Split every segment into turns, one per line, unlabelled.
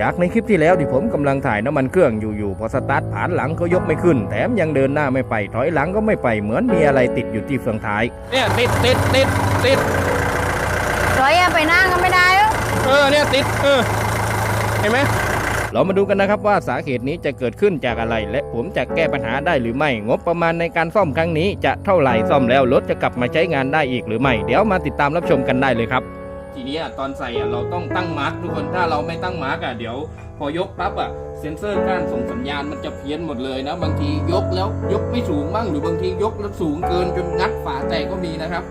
จากในคลิปที่แล้วที่ผมกำลังถ่ายน้ำมันเครื่องอยู่ๆพอสตาร์ทผ่านหลังก็ยกไม่ขึ้น แถมยังเดินหน้าไม่ไป ถอยหลังก็ไม่ไปเหมือนมีอะไรติดอยู่ที่เฟืองท้าย เนี่ยติดติดติดติด
ร้อยอไปนั่งก็ไม่ได้เอ
เออเนี่ยติดเออเห็นไหมเรามาดูกันนะครับว่าสาเหตุนี้จะเกิดขึ้นจากอะไร และผมจะแก้ปัญหาได้หรือไม่ งบประมาณในการซ่อมครั้งนี้จะเท่าไหร่ซ่อมแล้วรถจะกลับมาใช้งานได้อีกหรือไม่ เดี๋ยวมาติดตามรับชมกันได้เลยครับ ทีนี้ตอนใส่เราต้องตั้งมาร์กทุกคนถ้าเราไม่ตั้งมาร์กอะเดี๋ยว พอยกปั๊บอะเซ็นเซอร์การส่งสัญญาณมันจะเพี้ยนหมดเลยนะ บางทียกแล้วยกไม่สูงบ้างหรือบางทียกแล้วสูงเกินจนงัดฝาแตกก็มีนะครับ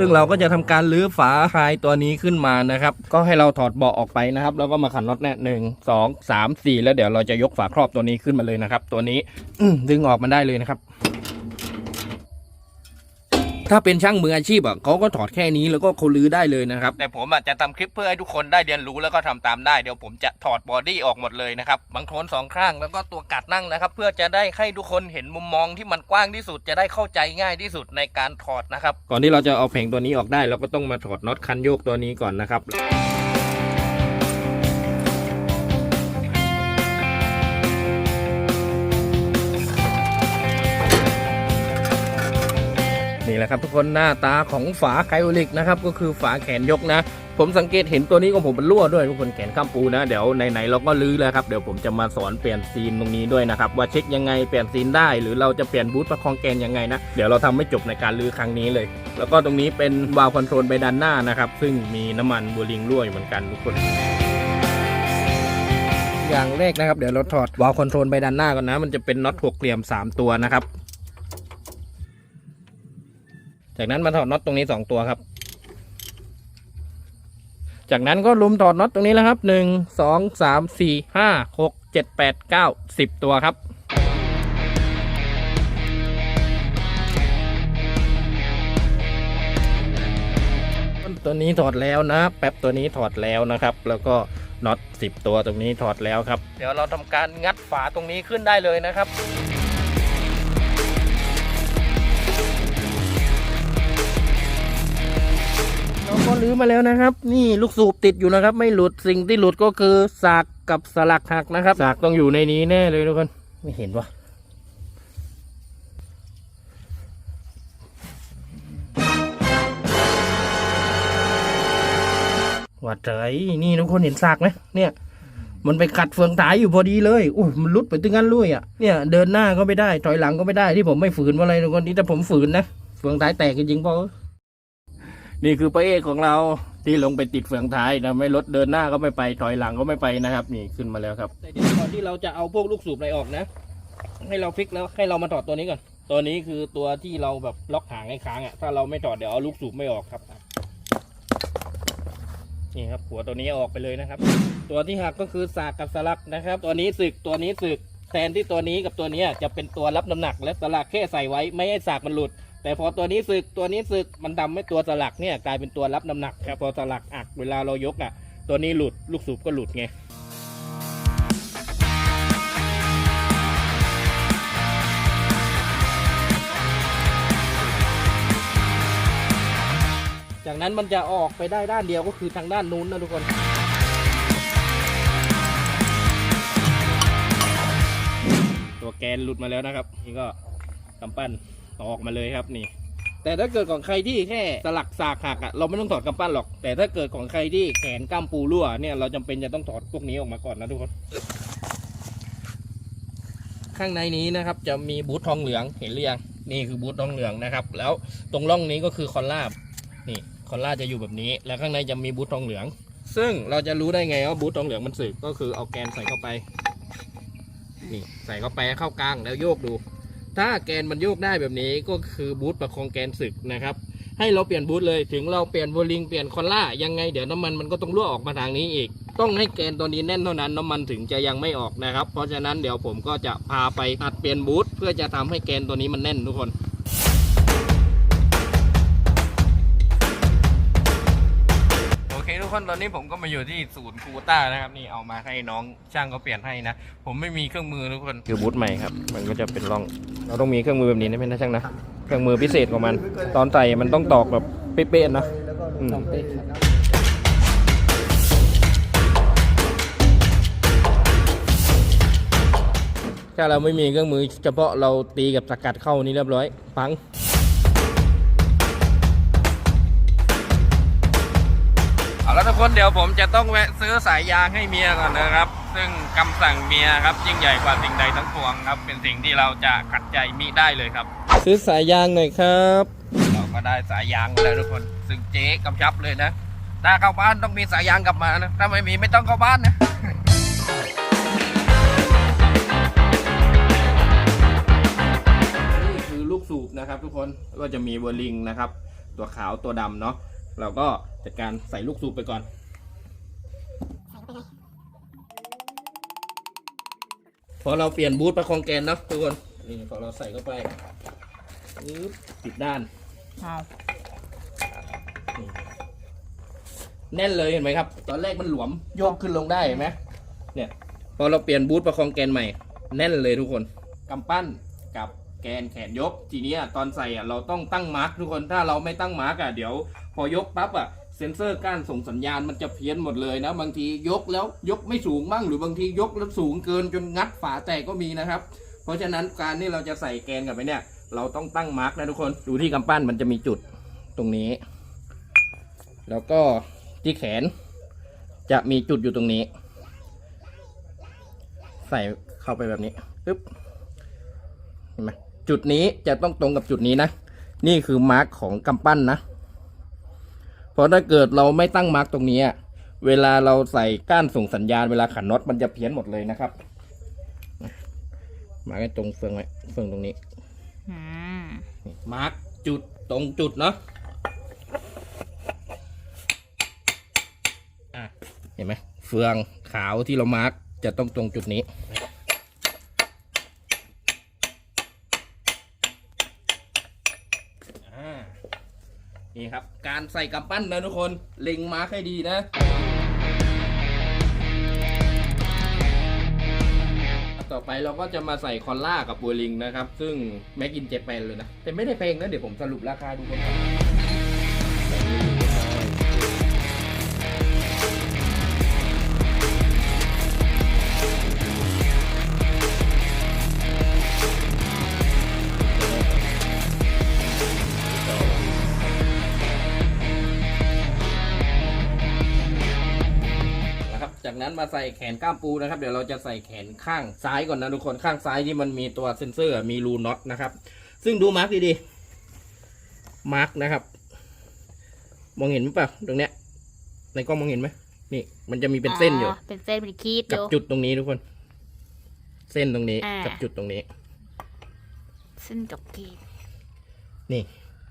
ซึ่งเราก็จะทำการลื้อฝาคลายตัวนี้ขึ้นมานะครับ ก็ให้เราถอดเบาะออกไปนะครับ แล้วก็มาขันน็อตแน่หนึ่งสองสามสี่แล้วเดี๋ยวเราจะยกฝาครอบตัวนี้ขึ้นมาเลยนะครับ ตัวนี้ดึงออกมาได้เลยนะครับ ถ้าเป็นช่างมืออาชีพอะเขาก็ถอดแค่นี้แล้วก็เขาลื้อได้เลยนะครับ แต่ผมอะจะทำคลิปเพื่อให้ทุกคนได้เรียนรู้แล้วก็ทำตามได้ เดี๋ยวผมจะถอดบอดี้ออกหมดเลยนะครับ บางโทนสองข้างแล้วก็ตัวกัดนั่งนะครับ เพื่อจะได้ให้ทุกคนเห็นมุมมองที่มันกว้างที่สุด จะได้เข้าใจง่ายที่สุดในการถอดนะครับ ก่อนที่เราจะเอาเพลงตัวนี้ออกได้ เราก็ต้องมาถอดน็อตคันโยกตัวนี้ก่อนนะครับ แหละครับทุกคนหน้าตาของฝาไคโอลิกนะครับก็คือฝาแขนยกนะ ผมสังเกตเห็นตัวนี้ของผมมันรั่วด้วยทุกคนแขนข้ามปูนะเดี๋ยวไหนๆเราก็ลื้อแล้วครับเดี๋ยวผมจะมาสอนเปลี่ยนซีนตรงนี้ด้วยนะครับว่าเช็คยังไงเปลี่ยนซีนได้ หรือเราจะเปลี่ยนบูทประคองแกนยังไงนะเดี๋ยวเราทำไม่จบในการลื้อครั้งนี้เลย แล้วก็ตรงนี้เป็นวาล์วคอนโทรลไปด้านหน้านะครับซึ่งมีน้ำมันบูริงรั่วอยู่เหมือนกันทุกคนอย่างแรกนะครับเดี๋ยวเราถอดวาล์วคอนโทรลไปด้านหน้าก่อนนะ มันจะเป็นน็อตหกเหลี่ยมสามตัวนะครับ จากนั้นมาถอดน็อตตรงนี้สองตัวครับ จากนั้นก็ลุมถอดน็อตตรงนี้แล้วครับหนึ่งสองสามสี่ห้าหกเจ็ดแปดเก้าสิบตัวครับตัวนี้ถอดแล้วนะ แป๊บตัวนี้ถอดแล้วนะครับ แล้วก็น็อตสิบตัวตรงนี้ถอดแล้วครับ เดี๋ยวเราทำการงัดฝาตรงนี้ขึ้นได้เลยนะครับ ก็ลื้อมาแล้วนะครับ นี่ลูกสูบติดอยู่นะครับ ไม่หลุดสิ่งที่หลุดก็คือสากกับสลักหักนะครับ สากต้องอยู่ในนี้แน่เลยทุกคนไม่เห็นวะว่าใจนี่ทุกคนเห็นสากไหมเนี่ยมันไปกัดเฟืองท้ายอยู่พอดีเลยโอู้มันลุดไปถึงนั้นเลยอะ เนี่ยเดินหน้าก็ไม่ได้ ถอยหลังก็ไม่ได้ที่ผมไม่ฝืนอะไรทุกคนนี่แต่ผมฝืนนะ เฟืองท้ายแตกจริงๆเพราะ นี่คือพระเอกของเราที่ลงไปติดเฟืองท้ายนะไม่รถเดินหน้าก็ไม่ไปถอยหลังก็ไม่ไปนะครับ นี่ขึ้นมาแล้วครับแต่เดี๋ยวก่อนที่เราจะเอาพวกลูกสูบอะไรออกนะ ให้เราฟิกแล้วให้เรามาถอดตัวนี้ก่อนตัวนี้คือตัวที่เราแบบล็อกหางให้ค้างอะถ้าเราไม่ถอดเดี๋ยวเอาลูกสูบไม่ออกครับนี่ครับหัวตัวนี้ออกไปเลยนะครับ ตัวที่หักก็คือสากกับสลักนะครับ ตัวนี้สึกตัวนี้สึกแทนที่ตัวนี้กับตัวนี้จะเป็นตัวรับน้ำหนัก และสลักแค่ใส่ไว้ไม่ให้สากมันหลุด แต่พอตัวนี้สึกตัวนี้สึกมันทำให้ตัวสลักเนี่ยกลายเป็นตัวรับน้ำหนักครับพอสลักอักเวลาเรายกอะ ตัวนี้หลุดลูกสูบก็หลุดไงจากนั้นมันจะออกไปได้ด้านเดียวก็คือทางด้านนู้นนะทุกคนตัวแกนหลุดมาแล้วนะครับ นี่ก็กำปั้น ออกมาเลยครับนี่ แต่ถ้าเกิดของใครที่แค่สลักสากหักอะเราไม่ต้องถอดกำปั้นหรอก แต่ถ้าเกิดของใครที่แขนกล้ามปูรั่วเนี่ยเราจำเป็นจะต้องถอดพวกนี้ออกมาก่อนนะทุกคน ข้างในนี้นะครับ จะมีบูททองเหลืองเห็นหรือยังนี่คือบูททองเหลืองนะครับ แล้วตรงร่องนี้ก็คือคอนลาบนี่คอนลาจะอยู่แบบนี้ แล้วข้างในจะมีบูททองเหลือง ซึ่งเราจะรู้ได้ไงว่าบูททองเหลืองมันสึกก็คือเอาแกนใส่เข้าไป นี่ใส่เข้าไปเข้ากลางแล้วโยกดู ถ้าแกนมันโยกได้แบบนี้ก็คือบูทประคองแกนศึกนะครับ ให้เราเปลี่ยนบูทเลยถึงเราเปลี่ยนโวลิงเปลี่ยนคอนล่ายังไงเดี๋ยวน้ำมันมันก็ต้องรั่วออกมาทางนี้อีก ต้องให้แกนตัวนี้แน่นเท่านั้นน้ำมันถึงจะยังไม่ออกนะครับ เพราะฉะนั้นเดี๋ยวผมก็จะพาไปตัดเปลี่ยนบูทเพื่อจะทำให้แกนตัวนี้มันแน่นทุกคน กคนตอนนี้ผมก็มาอยู่ที่ศูนย์คูต้านะครับนี่เอามาให้น้องช่างเขาเปลี่ยนให้นะ ผมไม่มีเครื่องมือทุกคนคือบูทใหม่ครับ มันก็จะเป็นร่อง เราต้องมีเครื่องมือแบบนี้นะเพื่อนนะช่างนะ เครื่องมือพิเศษของมัน ตอนใส่มันต้องตอกแบบเป๊ะๆนะถ้าเราไม่มีเครื่องมือเฉพาะเราตีกับสกัดเข้านี่เรียบร้อยปัง คนเดี๋ยวผมจะต้องแวะซื้อสายยางให้เมียก่อนนะครับ ซึ่งคำสั่งเมียครับยิ่งใหญ่กว่าสิ่งใดทั้งปวงครับ เป็นสิ่งที่เราจะขัดใจมิได้เลยครับ ซื้อสายยางหน่อยครับ เราก็ได้สายยางมาแล้วทุกคน ซึ่งเจ๊กำชับเลยนะ ถ้าเข้าบ้านต้องมีสายยางกลับมานะ ถ้าไม่มีไม่ต้องเข้าบ้านนะนี่คือลูกสูบนะครับ ทุกคน ก็จะมีเวอร์ลิงนะครับ ตัวขาวตัวดำเนาะ เราก็จัดการใส่ลูกสูบไปก่อน พอเราเปลี่ยนบูทประคองแกนเนาะทุกคนนี่พอเราใส่เข้าไปปึ๊บปิดด้าน
เอา
แน่นเลยเห็นไหมครับ ตอนแรกมันหลวมโยกขึ้นลงได้เห็นไหมเนี่ย พอเราเปลี่ยนบูทประคองแกนใหม่ แน่นเลยทุกคนกำปั้นกับ แกนแขนยก ทีนี้ตอนใส่อะเราต้องตั้งมาร์กทุกคนถ้าเราไม่ตั้งมาร์กอะเดี๋ยว พอยกปั๊บอะเซนเซอร์ก้านส่งสัญญาณมันจะเพี้ยนหมดเลยนะบางทียกแล้วยกไม่สูงบ้างหรือบางทียกแล้วสูงเกินจนงัดฝาแตกก็มีนะครับ เพราะฉะนั้นการที่เราจะใส่แกนกับไปเนี่ย เราต้องตั้งมาร์กนะทุกคนดูที่กำปั้นมันจะมีจุดตรงนี้ แล้วก็ที่แขนจะมีจุดอยู่ตรงนี้ ใส่เข้าไปแบบนี้ปึ๊บเห็นไหม จุดนี้จะต้องตรงกับจุดนี้นะ นี่คือมาร์กของกำปั้นนะ เพราะถ้าเกิดเราไม่ตั้งมาร์กตรงนี้เวลาเราใส่ก้านส่งสัญญาณเวลาขันน็อตมันจะเพี้ยนหมดเลยนะครับ มาร์กให้ตรงเฟืองไว้เฟืองตรงนี้
มา
ร์กจุดตรงจุดเนาะเห็นไหมเฟืองขาวที่เรามาร์กจะต้องตรงจุดนี้ นี่ครับ การใส่กำปั้นนะทุกคนเล็งมาให้ดีนะต่อไปเราก็จะมาใส่คอนล่ากับบัวลิงนะครับ ซึ่งแม็กอินเจแปนเลยนะ แต่ไม่ได้แพงนะ เดี๋ยวผมสรุปราคาดูกันครับ จากนั้นมาใส่แขนกล้ามปูนะครับ เดี๋ยวเราจะใส่แขนข้างซ้ายก่อนนะทุกคนข้างซ้ายที่มันมีตัวเซ็นเซอร์มีรูน็อตนะครับ ซึ่งดูมาร์กดีๆมาร์กนะครับ มองเห็นไหมเปล่าตรงเนี้ย ในกล้องมองเห็นไหมนี่ มันจะมีเป็นเส้นอยู่
เป็นเส้นเป็นขีดอ
กับ
ยู่
จุดตรงนี้ทุกคน เส้นตรงนี้
อ่ากั
กับจุดตรงนี้
เส้นกับขีด
นี่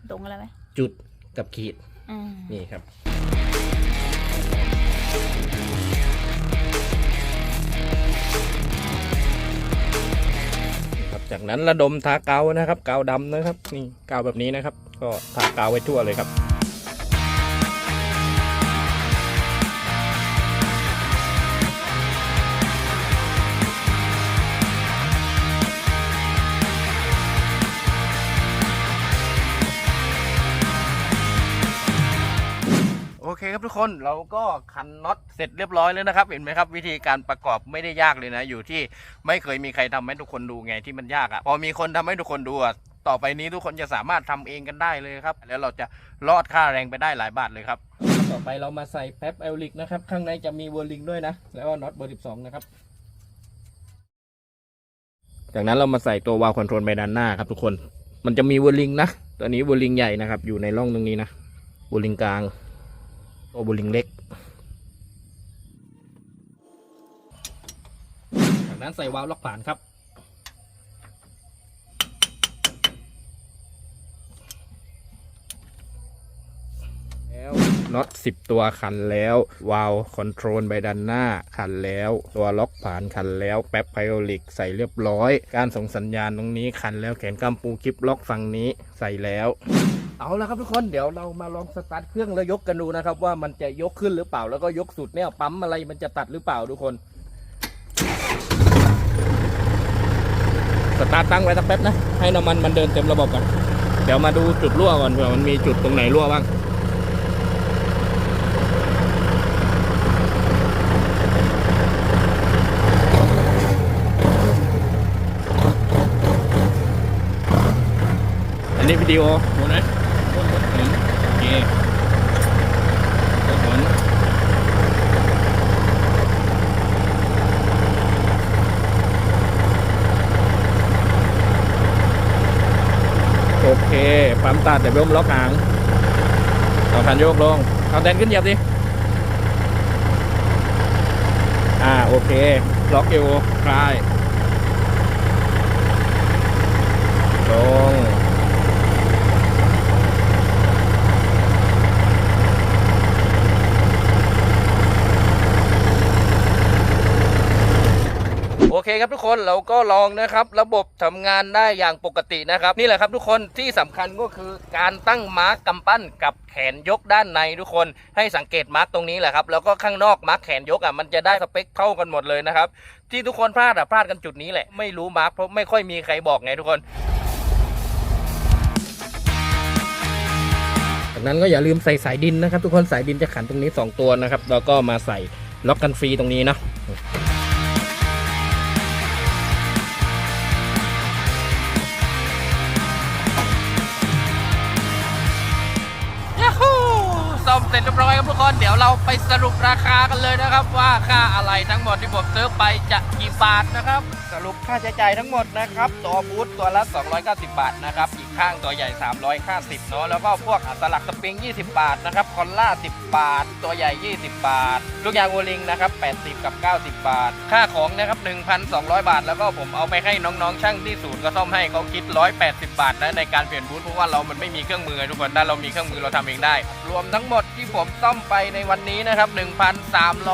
ตรงอะไรไหม
จุดกับขีด
อืม
นี่ครับครับ จากนั้นระดมทากาวนะครับกาวดำนะครับ นี่กาวแบบนี้นะครับ ก็ทากาวไว้ทั่วเลยครับ เคครับทุกคนเราก็คันน็อตเสร็จเรียบร้อยแล้วนะครับ เห็นไหมครับ วิธีการประกอบไม่ได้ยากเลยนะ อยู่ที่ไม่เคยมีใครทำให้ทุกคนดูไงที่มันยากอะ่ะพอมีคนทำให้ทุกคนดูอะต่อไปนี้ทุกคนจะสามารถทำเองกันได้เลยครับ แล้วเราจะรอดค่าแรงไปได้หลายบาทเลยครับต่อไปเรามาใส่แป๊บเอลลิกนะครับ ข้างในจะมีเวอร์ลิงด้วยนะ แล้วก็น็อตเบอร์12นะครับจากนั้นเรามาใส่ตัววาล์วคอนโทรลไปด้านหน้าครับทุกคน มันจะมีเวอร์ลิงนะตัวนี้เวอร์ลิงใหญ่นะครับ อยู่ในร่องตรงนี้นะเวอร์ลิงกลาง ตัวเวอร์ลิงเล็ก จากนั้นใส่วาล์วล็อกผ่านครับ แล้วน็อต10ตัวขันแล้ว วาล์วคอนโทรลไปด้านหน้าขันแล้ว ตัวล็อกผ่านขันแล้วแป๊บไพโอลิกใส่เรียบร้อย การส่งสัญญาณตรงนี้ขันแล้วแขนกำปูคลิปล็อกฝั่งนี้ใส่แล้ว เอาละครับทุกคนเดี๋ยวเรามาลองสตาร์ทเครื่องแล้วยกกันดูนะครับ ว่ามันจะยกขึ้นหรือเปล่าแล้วก็ยกสุดเนี่ยปั๊มอะไรมันจะตัดหรือเปล่าทุกคนสตาร์ทตั้งไว้สักแป๊บนะให้น้ำมันมันเดินเต็มระบบก่อนเดี๋ยวมาดูจุดรั่วก่อนว่ามันมีจุดตรงไหนรั่วบ้างอันนี้วิดีโอหมดนะ เค ปั๊มตัดแต่เบิ้มล็อกหางเอาคันโยกลง เอาแดนขึ้นเหยียบดิ อ่า โอเค ล็อกเอวคลายลง โอ เคครับทุกคนเราก็ลองนะครับ ระบบทำงานได้อย่างปกตินะครับ นี่แหละครับทุกคนที่สำคัญก็คือการตั้งมาร์กกำปั้นกับแขนยกด้านในทุกคนให้สังเกตมาร์กตรงนี้แหละครับแล้วก็ข้างนอกมาร์กแขนยกอะมันจะได้สเปคเท่ากันหมดเลยนะครับที่ทุกคนพลาดอะพลาดกันจุดนี้แหละไม่รู้มาร์กเพราะไม่ค่อยมีใครบอกไงทุกคนจากนั้นก็อย่าลืมใส่สายดินนะครับ ทุกคนสายดินจะขันตรงนี้ 2 ตัวนะครับ แล้วก็มาใส่ล็อกกันฟรีตรงนี้เนาะ เดี๋ยวเราไปสรุปราคากันเลยนะครับ ว่าค่าอะไรทั้งหมดที่ผมซื้อไปจะกี่บาทนะครับ สรุปค่าใช้จ่ายทั้งหมดนะครับตัวบูทตัวละ 290 บาทนะครับอีกข้างตัวใหญ่ 350เนาะแล้วก็พวกสลักสปริง 20 บาทนะครับคอนล่า 10 บาท ตัวใหญ่ 20 บาท ลูกยางโอลิงนะครับ80 กับ 90 บาท ค่าของนะครับ1,200 บาท แล้วก็ผมเอาไปให้น้องๆช่างที่ศูนย์ก็ซ่อมให้เขาคิด 180 บาทนะในการเปลี่ยนบูทเพราะว่าเรามันไม่มีเครื่องมือทุกคนถ้าเรามีเครื่องมือเราทำเองได้ รวมทั้งหมดที่ผมซ่อมไปในวันนี้นะครับ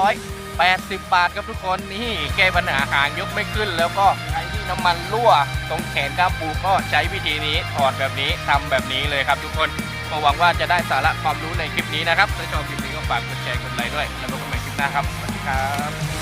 1,380 บาทครับทุกคนนี่แก้ปัญหาหางยกไม่ขึ้น แล้วก็ใครที่น้ำมันรั่วตรงแขนกล้ามปูก็ใช้วิธีนี้ถอดแบบนี้ทำแบบนี้เลยครับทุกคนก็หวังว่าจะได้สาระความรู้ในคลิปนี้นะครับถ้าชอบคลิปนี้ก็ฝากกดแชร์กดไลค์ด้วย แล้วพบกันใหม่คลิปหน้าครับสวัสดีครับ